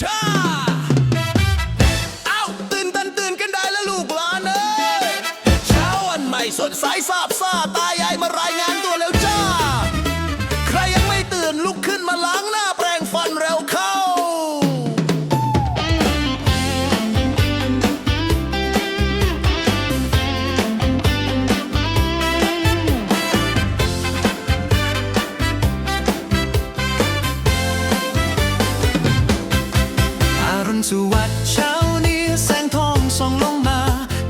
ชาเอ้าตื่นตันตื่นกันได้แล้วลูกหลานเอ้ยเช้าวันใหม่สดใสซาบซ่าตายายมารายงานตัวแล้ว สวัสดิ์เช้านี้แสงทองส่องลงมา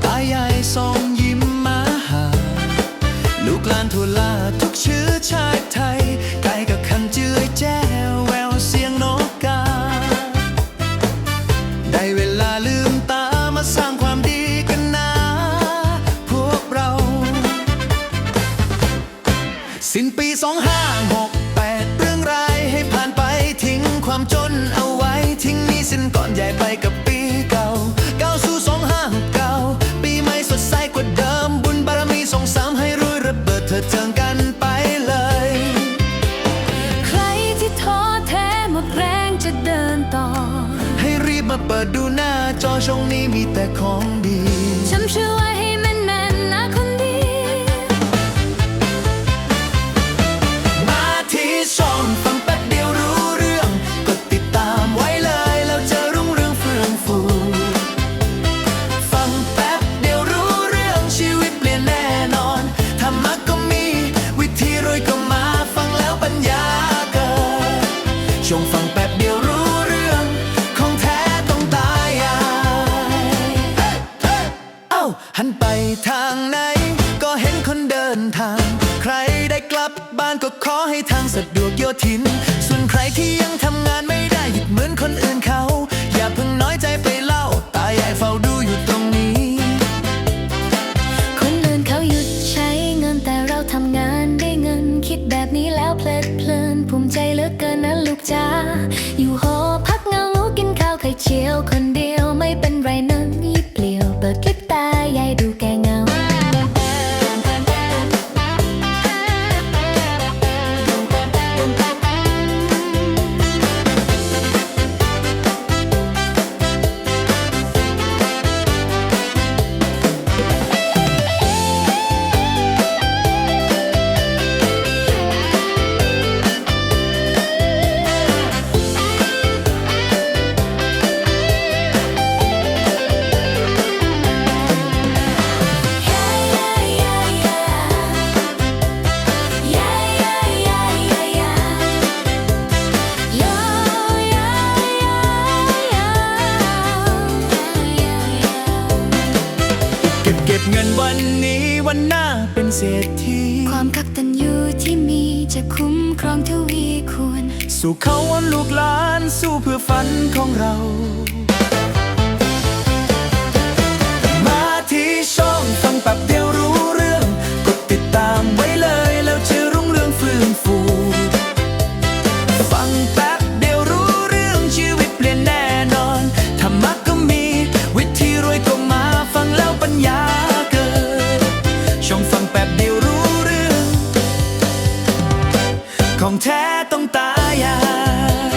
ตายายส่องยิ้มมาหา ลูกหลานทั่วลาทุกเชื้อชาติไทย ไก่กับคันเจือแจ้วแววเสียงนกกา ได้เวลาลืมตามาสร้างความดีกันนะพวกเรา สิ้นปี2568เไปกับปีเก่าก้าวสู่2569ปีใหม่สดใสกว่าเดิม บุญบารมีส่งสามให้รวยระเบิดเถิดเทิงกันไปเลย ใครที่ท้อแท้หมดแรงจะเดินต่อ ให้รีบมาเปิดดูหน้าจอช่องนี้มีแต่ของดี ช่วงฟังแป๊บเดียวรู้เรื่อง ของแท้ต้องตายายเอ้าหันไปทางไหน ก็เห็นคนเดินทาง ใครได้กลับบ้านก็ขอให้ทางสะดวกโยทิน ส่วนใครที่ยังทำงานไม่ได้ เชียวคน ก็บเก็บเงินวันนี้วันหน้าเป็นเศรษฐีความกักตันยูที่มีจะคุ้มครองทวีคูณสู่เขาวันลูกหลานสู้เพื่อฝันของเรามา ช่องฟังแป๊บเดียวรู้เรื่อง ของแท้ต้องตายา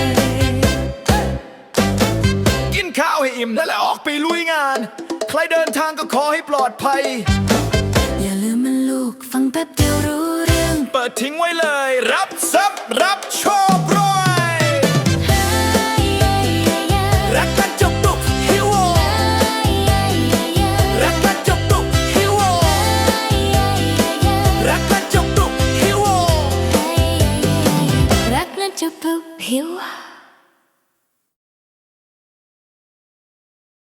ย กินข้าวให้อิ่มแล้วแหละออกไปลุยงาน ใครเดินทางก็ขอให้ปลอดภัย อย่าลืมมันลูกฟังแป๊บเดียวรู้เรื่อง เปิดทิ้งไว้เลย รับทรัพย์รับโชค กั